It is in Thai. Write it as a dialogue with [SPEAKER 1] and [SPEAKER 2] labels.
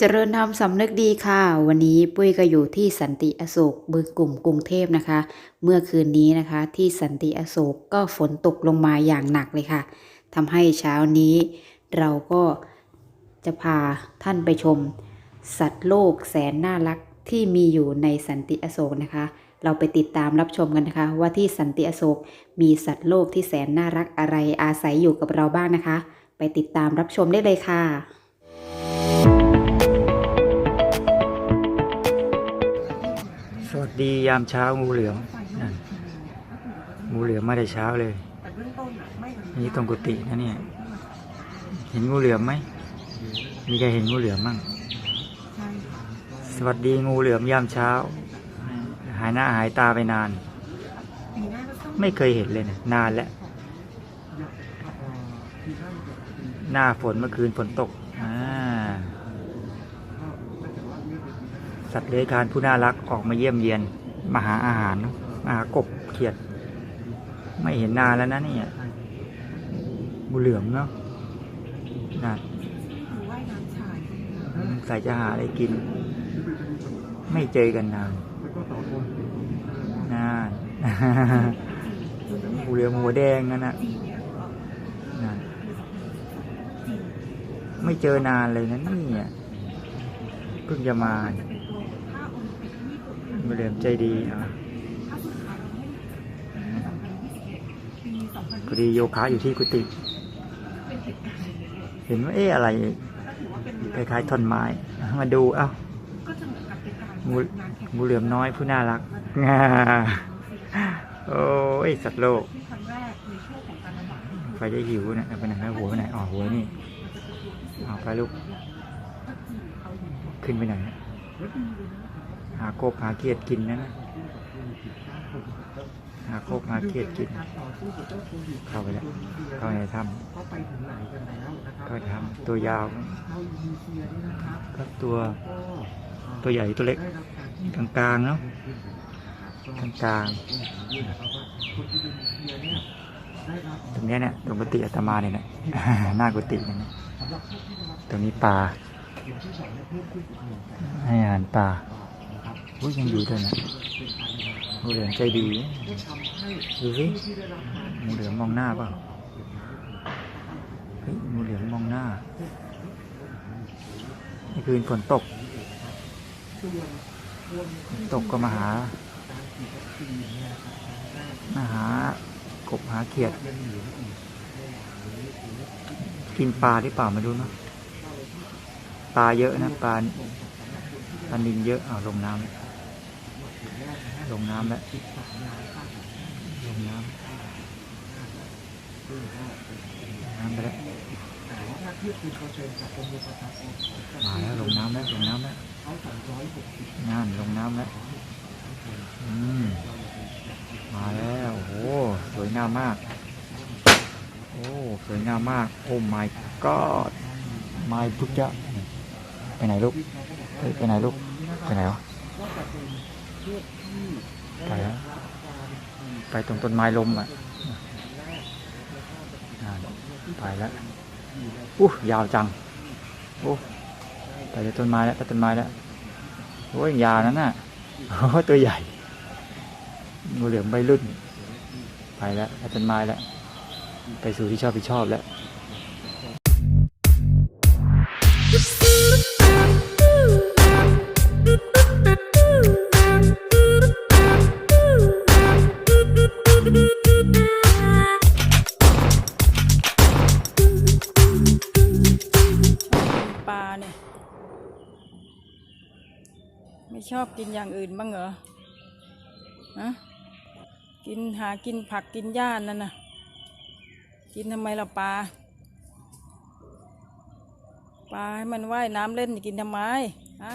[SPEAKER 1] เจริญธรรมสำนึกดีค่ะ วันนี้ปุ้ยก็อยู่ที่สันติอโศกบึงกลุ่มกรุงเทพนะคะ เมื่อคืนนี้นะคะ ที่สันติอโศกก็ฝนตกลงมาอย่างหนักเลยค่ะทำให้เช้านี้ เราก็จะพาท่านไปชม สัตว์โลกแสนน่ารักที่มีอยู่ในสันติอโศกนะคะ เราไปติดตามรับชมกันนะคะ ว่าที่สันติอโศกมีสัตว์โลกที่แสนน่ารักอะไรอาศัยอยู่กับเราบ้างนะคะ ไปติดตามรับชมได้เลยค่ะ
[SPEAKER 2] ดียามเช้างูเหลือมนั่นงูเหลือมมาแต่เช้าเลยนี่ตรงกุฏินะเนี่ย เห็นงูเหลือมไหม มีใครเห็นงูเหลือมมั่ง สวัสดีงูเหลือมยามเช้า หายหน้าหายตาไปนาน ไม่เคยเห็นเลยนะนานแล้ว หน้าฝนเมื่อคืนฝนตกอ่า สัตว์เลื้อยคลานผู้น่ารักออกมาเยี่ยมเยียนมาหาอาหารมาหากบเขียด ไม่เห็นนานแล้วนะเนี่ยบูเหลือมเนาะน่ะใส่จะหาอะไรกิน ไม่เจอกันนานนานบูเหลือมหัวแดงนั่นน่ะนะไม่เจอนานเลยนะนี่เพิ่งจะมา มาเหลี่ยมใจดีอะพอดีโยคะอยู่ที่กุฏิเห็นว่าเอ๊ะอะไรคล้ายๆท่อนไม้ มาดูเอ้างูงูเหลือมน้อยผู้น่ารักงาโอ้ยสัตว์โลกไฟจะหิวนะไปไหนนะหัวไปไหนอ๋อหัวนี่เอาไปลูก ขึ้นไปไหน นะหากบหาเขียดกินนะนะหากบหาเขียดกิน เข้าไปแล้วเข้าในถ้ำเข้าในถ้ำตัวยาวก็ตัวตัวใหญ่ตัวเล็กกลางๆเนาะกลางๆตรงนี้เนี่ยตรงกุฏิอาตมาเนี่ยนะหน้ากุฏิเนี่ยตรงนี้ปลาให้อาหารปลา อุ้ยยังอยู่ด้วยนะงูเหลือมใจดีดูสิงูเหลือมมองหน้าเปล่าเฮ้ยงูเหลือมมองหน้าเมื่อคืนฝนตก ตกก็มาหา มาหากบหาเขียด กินปลาหรือเปล่าไม่รู้เนะปลาเยอะนะปลาปลานินเยอะอ้าวลงน้ำ ลงน้ำแล้วลงน้ำน้ำไปแล้วมาแล้วลงน้ำแล้วลงน้ำแล้วนั่นลงน้ำแล้วอืมมาแล้วโอ้โหสวยงามมาก โอ้สวยงามมาก โอ้ my god my พุทธะไปไหนลูกเฮ้ยไปไหนลูกไปไหนวะ ไปแล้วไปตรงต้นไม้ลมอะไปแล้วอู้ยาวจังโอ้ไปต้นไม้แล้วไปต้นไม้แล้วโอ้ยยาวนั่นน่ะโอ้ตัวใหญ่งูเหลือมใบรุ่น ไปแล้วไปต้นไม้แล้ว ไปสู่ที่ชอบที่ชอบแล้ว
[SPEAKER 3] ไม่ชอบกินอย่างอื่นบ้างเหรอฮะกินหากินผักกินหญ้านั่นน่ะ กินทำไมล่ะปลา ปลาให้มันว่ายน้ำเล่นกินทำไมฮะ